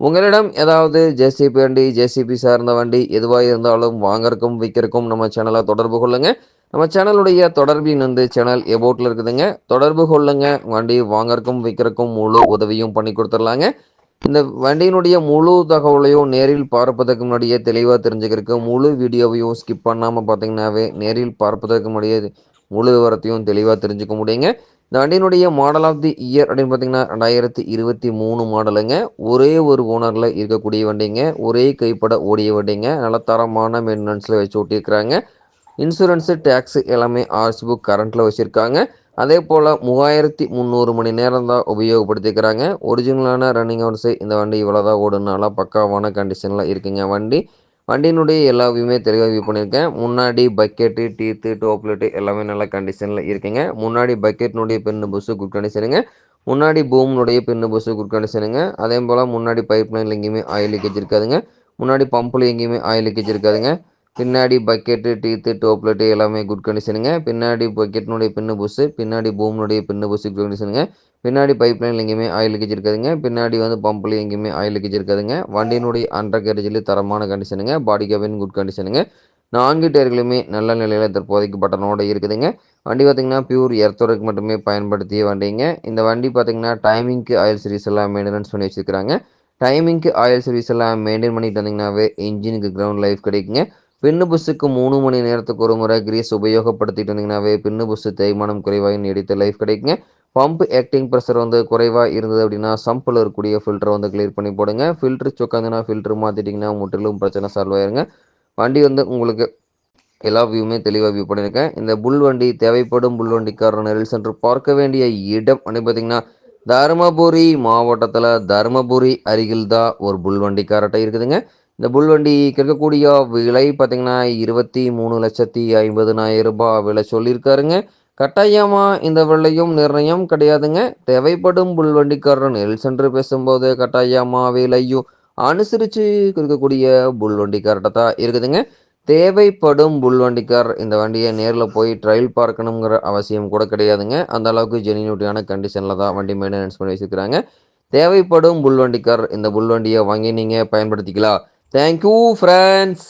உங்களிடம் ஏதாவது ஜேசிபி வண்டி ஜேசிபி சார்ந்த வண்டி எதுவாக இருந்தாலும் வாங்கறக்கும் விற்கிறக்கும் நம்ம சேனலை தொடர்பு கொள்ளுங்கள் நம்ம சேனலுடைய தொடர்பின் வந்து சேனல் எபோட்டில் இருக்குதுங்க. தொடர்பு கொள்ளுங்க. வண்டி வாங்கறக்கும் விற்கிறக்கும் முழு உதவியும் பண்ணி கொடுத்துடலாங்க. இந்த வண்டியினுடைய முழு தகவலையும் நேரில் பார்ப்பதற்கு முன்னாடியே தெளிவாக தெரிஞ்சுக்கிறதுக்கு முழு வீடியோவையும் ஸ்கிப் பண்ணாமல் பார்த்தீங்கன்னாவே நேரில் பார்ப்பதற்கு முன்னாடியே முழு விவரத்தையும் தெளிவாக தெரிஞ்சுக்க முடியுங்க. இந்த வண்டியினுடைய மாடல் ஆஃப் தி இயர் அப்படின்னு பார்த்தீங்கன்னா ரெண்டாயிரத்தி இருபத்தி மூணு மாடலுங்க ஒரே ஒரு ஓனரில் இருக்கக்கூடிய வண்டிங்க. ஒரே கைப்பட ஓடிய வண்டிங்க. நல்ல தரமான மெயின்டெனன்ஸில் வச்சு ஓட்டியிருக்கிறாங்க. இன்சூரன்ஸு டேக்ஸு எல்லாமே ஆர்சி புக் கரண்ட்டில் வச்சுருக்காங்க. அதே போல் மூவாயிரத்தி முந்நூறு மணி நேரம் தான் உபயோகப்படுத்திக்கிறாங்க. ஒரிஜினலான ரன்னிங் ஹவர்ஸு இந்த வண்டி இவ்வளோ தான் ஓடுனால பக்காவான கண்டிஷனில் இருக்குங்க வண்டி. வண்டியினுடைய எல்லா வியூமே தெளிவாக வியூ பண்ணியிருக்கேன். முன்னாடி பக்கெட்டு டீத்து டோப்லெட்டு எல்லாமே நல்ல கண்டிஷனில் இருக்குங்க. முன்னாடி பக்கெட்னுடைய பெண்ணு புஸ்ஸு குட் கண்டிஷனுங்க முன்னாடி பூம்னுடைய பெண்ணு புஸ்ஸு குட் கண்டிஷனுங்க அதே போல் முன்னாடி பைப் லைனில் எங்கேயுமே ஆயில் லீக்கேஜ் இருக்காதுங்க. முன்னாடி பம்பில் எங்கேயுமே ஆயில் லீக்கேஜ் இருக்காதுங்க. பின்னாடி பக்கெட்டு டீத்து டோப்லெட்டு எல்லாமே குட் கண்டிஷனுங்க பின்னாடி பக்கெட்னுடைய பின்னு புஸ்ஸு பின்னாடி பூம்னுடைய பின்னு புஸ்ஸு குட் கண்டிஷனுங்க பின்னாடி பைப் லைனில் எங்கேயுமே ஆயில் லீக்கேஜ் இருக்காதுங்க. பின்னாடி வந்து பம்பில் எங்கேயுமே ஆயில் லீக்கேஜ் இருக்காதுங்க. வண்டியினுடைய அண்டர் கேரேஜில் தரமான கண்டிஷனுங்க பாடி கேபின் குட் கண்டிஷனுங்க நான்கு டயர்களுமே நல்ல நிலையில் தற்போதைக்கு பட்டனோட இருக்குதுங்க. வண்டி பார்த்திங்கன்னா பியூர் எர்த்தோருக்கு மட்டுமே பயன்படுத்திய வண்டிங்க. இந்த வண்டி பார்த்திங்கன்னா டைமிங்க்கு ஆயில் சர்வீஸ் எல்லாம் மெயின்டெனன்ஸ் பண்ணி வச்சுருக்காங்க டைமிங்க்கு ஆயில் சர்வீஸ் எல்லாம் மெயின்டைன் பண்ணிட்டு வந்தீங்கன்னாவே இன்ஜினுக்கு கிரவுண்ட் லைஃப் கிடைக்குங்க. பின்னு புஸ்ஸுக்கு மூணு மணி நேரத்துக்கு ஒரு முறை கிரீஸ் உபயோகப்படுத்திட்டு வந்தீங்கன்னாவே பின்னு புஸ்ஸு தேய்மானம் குறைவாக நீடித்த லைஃப் கிடைக்குங்க. பம்ப் ஆக்டிங் ப்ரெஷர் வந்து குறைவாக இருந்தது அப்படின்னா சம்பில் இருக்கக்கூடிய ஃபில்டரை வந்து கிளியர் பண்ணி போடுங்க. ஃபில்ட்ரு சொக்காந்துன்னா ஃபில்ட்ரு மாற்றிட்டிங்கன்னா முற்றிலும் பிரச்சனை சால்வ் ஆயிருங்க. வண்டி வந்து உங்களுக்கு எல்லா வியூமே தெளிவாக வியூ பண்ணியிருக்கேன் இந்த புல் வண்டி தேவைப்படும் புல் வண்டிக்காரர் நெரில் சென்று பார்க்க வேண்டிய இடம் அப்படின்னு பார்த்தீங்கன்னா தருமபுரி மாவட்டத்தில் தருமபுரி அருகில் தான் ஒரு புல் வண்டிக்காரட்டை இருக்குதுங்க. இந்த புல் வண்டி கிடைக்கக்கூடிய விலை பார்த்தீங்கன்னா இருபத்தி மூணு லட்சத்தி ஐம்பதுனாயிரம் ரூபாய் விலை சொல்லியிருக்காருங்க. கட்டாயமாக இந்த விலையும் நிர்ணயம் கிடையாதுங்க. தேவைப்படும் புல்வண்டிக்காரர் நெல் சென்று பேசும்போது கட்டாயமாக விலையும் அனுசரித்து இருக்கக்கூடிய புல்வண்டிக்கார்ட்ட தான் இருக்குதுங்க. தேவைப்படும் புல்வண்டிக்கார் இந்த வண்டியை நேரில் போய் ட்ரையல் பார்க்கணுங்கிற அவசியம் கூட கிடையாதுங்க. அந்த அளவுக்கு ஜெனியூட்டியான கண்டிஷனில் தான் வண்டி மெயின்டெனன்ஸ் பண்ணி வச்சுருக்கிறாங்க. தேவைப்படும் புல்வண்டிக்கார் இந்த புல்வண்டியை வாங்கி நீங்கள் பயன்படுத்திக்கலாம். Thank you friends